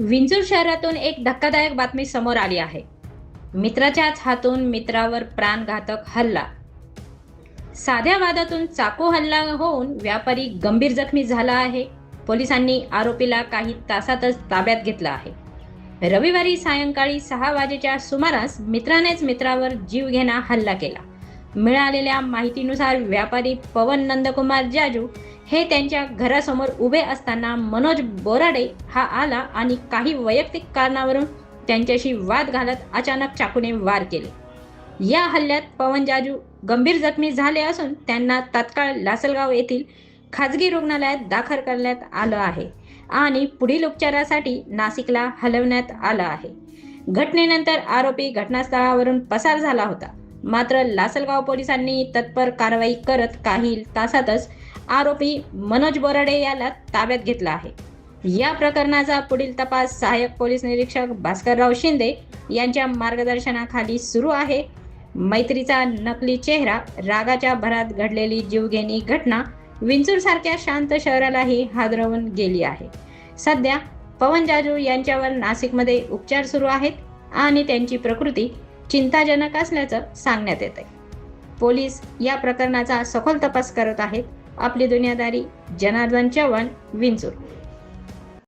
विंचूर शहरातून एक धक्कादायक बातमी समोर आली आहे. मित्राच्याच हातून मित्रावर प्राणघातक हल्ला. साध्या वादातून चाकू हल्ला होऊन व्यापारी गंभीर जखमी झाला आहे. पोलिसांनी आरोपीला काही तासातच ताब्यात घेतला आहे. रविवारी सायंकाळी सहा वाजेच्या सुमारास मित्रानेच मित्रावर जीवघेणा हल्ला केला. मिळालेल्या माहितीनुसार व्यापारी पवन नंदकुमार जाजू हे त्यांच्या घरासमोर उभे असताना मनोज बोराडे हा आला आणि काही वैयक्तिक कारणावरून त्यांच्याशी वाद घालत अचानक चाकूने वार केले. या हल्ल्यात पवन जाजू गंभीर जखमी झाले असून त्यांना तात्काळ लासलगाव येथील खाजगी रुग्णालयात दाखल करण्यात आलं आहे आणि पुढील उपचारासाठी नाशिकला हलवण्यात आलं आहे. घटनेनंतर आरोपी घटनास्थळावरून पसार झाला होता. मात्र लासलगाव पोलिसांनी तत्पर कारवाई करत काही तासातच आरोपी मनोज बोराडे याला ताब्यात घेतला आहे. या प्रकरणाचा पुढील तपास सहाय्यक पोलीस निरीक्षक भास्करराव शिंदे यांच्या मार्गदर्शनाखाली सुरू आहे. मैत्रीचा नकली चेहरा रागाच्या भरात घडलेली जीवघेणी घटना विंचूरसारख्या शांत शहरालाही हादरवून गेली आहे. सध्या पवन जाजू यांच्यावर नाशिकमध्ये उपचार सुरू आहेत आणि त्यांची प्रकृती चिंताजनक असल्याचं सांगण्यात येत आहे पोलीस या प्रकरणाचा सखोल तपास करत आहेत. आपली दुनियादारी जनार्दन चव्हाण विंचूर.